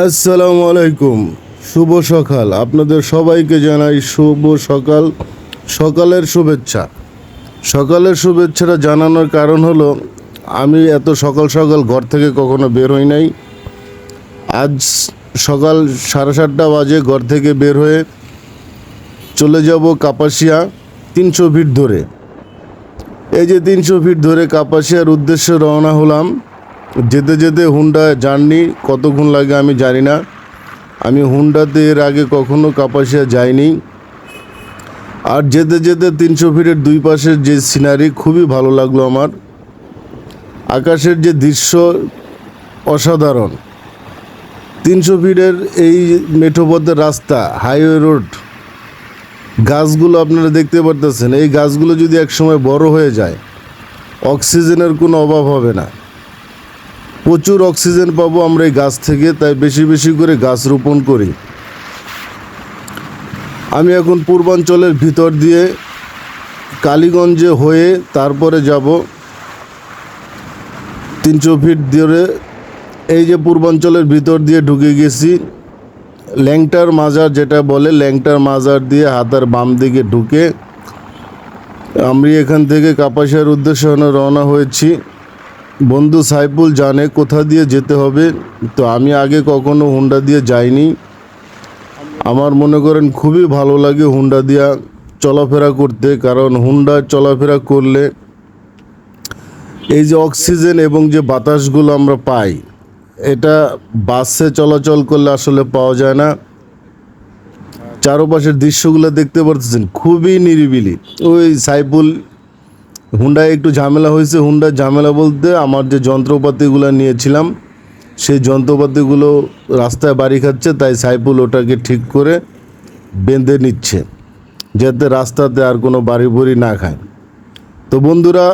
আসসালামু আলাইকুম। শুভ সকাল। আপনাদের সবাইকে জানাই শুভ সকাল। সকালের শুভেচ্ছা। সকালের শুভেচ্ছাটা জানানোর কারণ হলো, আমি এত সকাল সকাল ঘর থেকে কখনো বের হই নাই। আজ সকাল সাড়ে সাতটা বাজে ঘর থেকে বের হয়ে চলে যাব কাপাসিয়া তিনশো ফিট ধরে। এই যে তিনশো ফিট ধরে কাপাসিয়ার উদ্দেশ্যে রওনা হলাম। যেতে যেতে হুন্ডা জার্নি কতক্ষণ লাগে আমি জানি না। আমি হুন্ডাতে এর আগে কখনো কাপাসিয়া যাইনি। আর যেতে যেতে তিনশো ফিটের দুই পাশের যে সিনারি খুবই ভালো লাগল আমার। আকাশের যে দৃশ্য অসাধারণ। তিনশো ফিটের এই মেঠোপথের রাস্তা হাইওয়ে রোড গাছগুলো আপনারা দেখতে পারতেছেন। এই গাছগুলো যদি একসময় বড় হয়ে যায় অক্সিজেনের কোনো অভাব হবে না। প্রচুর অক্সিজেন পাবো আমরা এই গাছ থেকে, তাই বেশি বেশি করে গাছ রোপণ করি। আমি এখন পূর্বাঞ্চলের ভিতর দিয়ে কালীগঞ্জে হয়ে তারপরে যাব তিনশো ফিট ধরে। এই যে পূর্বাঞ্চলের ভিতর দিয়ে ঢুকে গেছি, ল্যাংটার মাজার যেটা বলে, ল্যাংটার মাজার দিয়ে হাতার বাম দিকে ঢুকে আমি এখান থেকে কাপাসিয়ার উদ্দেশ্যে রওনা হয়েছি। বন্ধু সাইফুল জানে কোথা দিয়ে যেতে হবে, তো আমি আগে কখনো হুন্ডা দিয়ে যাইনি। আমার মনে করেন খুবই ভালো লাগে হুন্ডা দিয়া চলাফেরা করতে, কারণ হুন্ডা চলাফেরা করলে এই যে অক্সিজেন এবং যে বাতাসগুলো আমরা পাই, এটা বাসে চলাচল করলে আসলে পাওয়া যায় না। চারপাশের দৃশ্যগুলো দেখতে পারতেছেন, খুবই নিরিবিলি। ওই সাইফুল হুন্ডায় একটু ঝামেলা হয়েছে। হুন্ডার ঝামেলা বলতে আমার যে যন্ত্রপাতিগুলো নিয়েছিলাম, সেই যন্ত্রপাতিগুলো রাস্তায় বাড়ি খাচ্ছে, তাই সাইফুল ওটাকে ঠিক করে বেঁধে নিচ্ছে, যাতে রাস্তাতে আর কোনো বাড়ি বুড়ি না খায়। তো বন্ধুরা,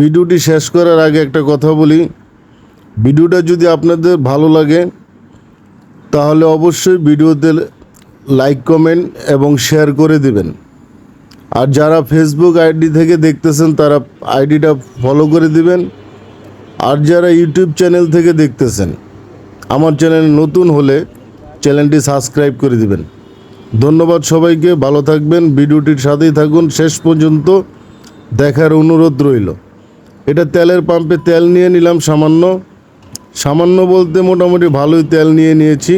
ভিডিওটি শেষ করার আগে একটা কথা বলি। ভিডিওটা যদি আপনাদের ভালো লাগে, তাহলে অবশ্যই ভিডিওতে লাইক, কমেন্ট এবং শেয়ার করে দিবেন। আর যারা ফেসবুক আইডি থেকে দেখতেছেন, তারা আইডিটা ফলো করে দিবেন। আর যারা ইউটিউব চ্যানেল থেকে দেখতেছেন, আমার চ্যানেল নতুন হলে চ্যানেলটি সাবস্ক্রাইব করে দিবেন। ধন্যবাদ সবাইকে, ভালো থাকবেন, ভিডিওটির সাথেই থাকুন। শেষ পর্যন্ত দেখার অনুরোধ রইল। এটা তেলের পাম্পে তেল নিয়ে নিলাম সামান্য। সামান্য বলতে মোটামুটি ভালোই তেল নিয়ে নিয়েছি।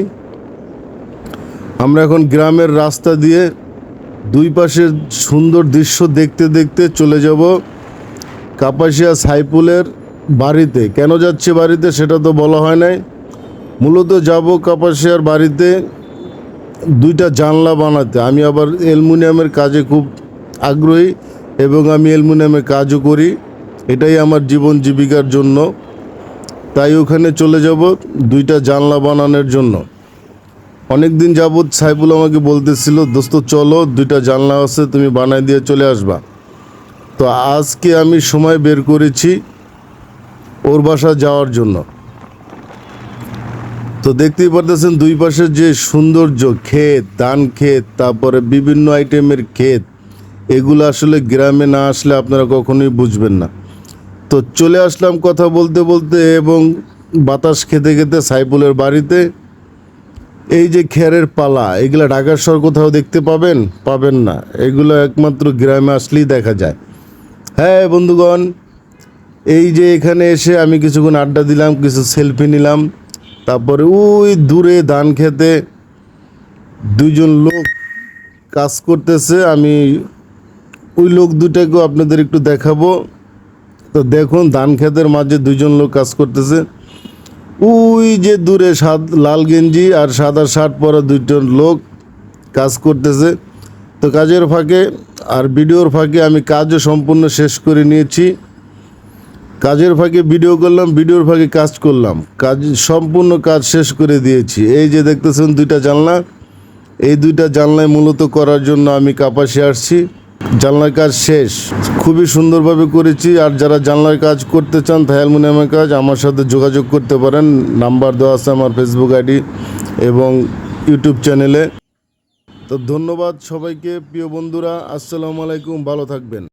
আমরা এখন গ্রামের রাস্তা দিয়ে দুই পাশের সুন্দর দৃশ্য দেখতে দেখতে চলে যাব কাপাসিয়া সাইফুলের বাড়িতে। কেন যাচ্ছে বাড়িতে সেটা তো বলা হয় নাই। মূলত যাব কাপাসিয়ার বাড়িতে দুইটা জানলা বানাতে। আমি আবার অ্যালুমিনিয়ামের কাজে খুব আগ্রহী এবং আমি অ্যালুমিনিয়ামের কাজও করি। এটাই আমার জীবন জীবিকার জন্য। তাই ওখানে চলে যাব দুইটা জানলা বানানোর জন্য। অনেক দিন যাবৎ সাইফুল আমাকে বলতেছিল, দোস্ত, চলো, দুইটা জানলা আছে, তুমি বানাই দিয়ে চলে আসবা। তো আজকে আমি সময় বের করেছি ওর বাসা যাওয়ার জন্য। তো দেখতেই পারতেছেন, দুই পাশে যে সৌন্দর্য, ক্ষেত, ধান ক্ষেত, তারপরে বিভিন্ন আইটেমের ক্ষেত, এগুলো আসলে গ্রামে না আসলে আপনারা কখনোই বুঝবেন না। তো চলে আসলাম কথা বলতে বলতে এবং বাতাস খেতে খেতে সাইফুলের বাড়িতে এই যে খেরের পালা, এগুলো ঢাকার শহর কোথাও দেখতে পাবেন? পাবেন না। এগুলো একমাত্র গ্রামে আসলেই দেখা যায়। হ্যাঁ বন্ধুগণ, এই যে এখানে এসে আমি কিছুক্ষণ আড্ডা দিলাম, কিছু সেলফি নিলাম, তারপরে ওই দূরে ধান খেতে দুইজন লোক কাজ করতেছে, আমি ওই লোক দুটাকেও আপনাদের একটু দেখাবো। তো দেখুন, ধান খেতের মাঝে দুজন লোক কাজ করতেছে। ওই যে দূরে সাদ লাল গেঞ্জি আর সাদা শার্ট পরা দুইজন লোক কাজ করতেছে। তো কাজের ফাঁকে আর ভিডিওর ফাঁকে আমি কাজও সম্পূর্ণ শেষ করে নিয়েছি। কাজের ফাঁকে ভিডিও করলাম, ভিডিওর ফাঁকে কাজ করলাম। কাজ সম্পূর্ণ কাজ শেষ করে দিয়েছি। এই যে দেখতেছেন দুইটা জানলা। এই দুইটা জানলায় মূলত করার জন্য আমি কাপাসে আসছি। জানলার কাজ শেষ। খুবই সুন্দরভাবে করেছি, আর যারা জানলার কাজ করতে চান তাই অ্যালুমিনিয়ামের কাজ, আমার সাথে যোগাযোগ করতে পারেন। নাম্বার দেওয়া আছে আমার ফেসবুক আইডি এবং ইউটিউব চ্যানেলে তো ধন্যবাদ সবাইকে, প্রিয় বন্ধুরা। আসসালামু আলাইকুম, ভালো থাকবেন।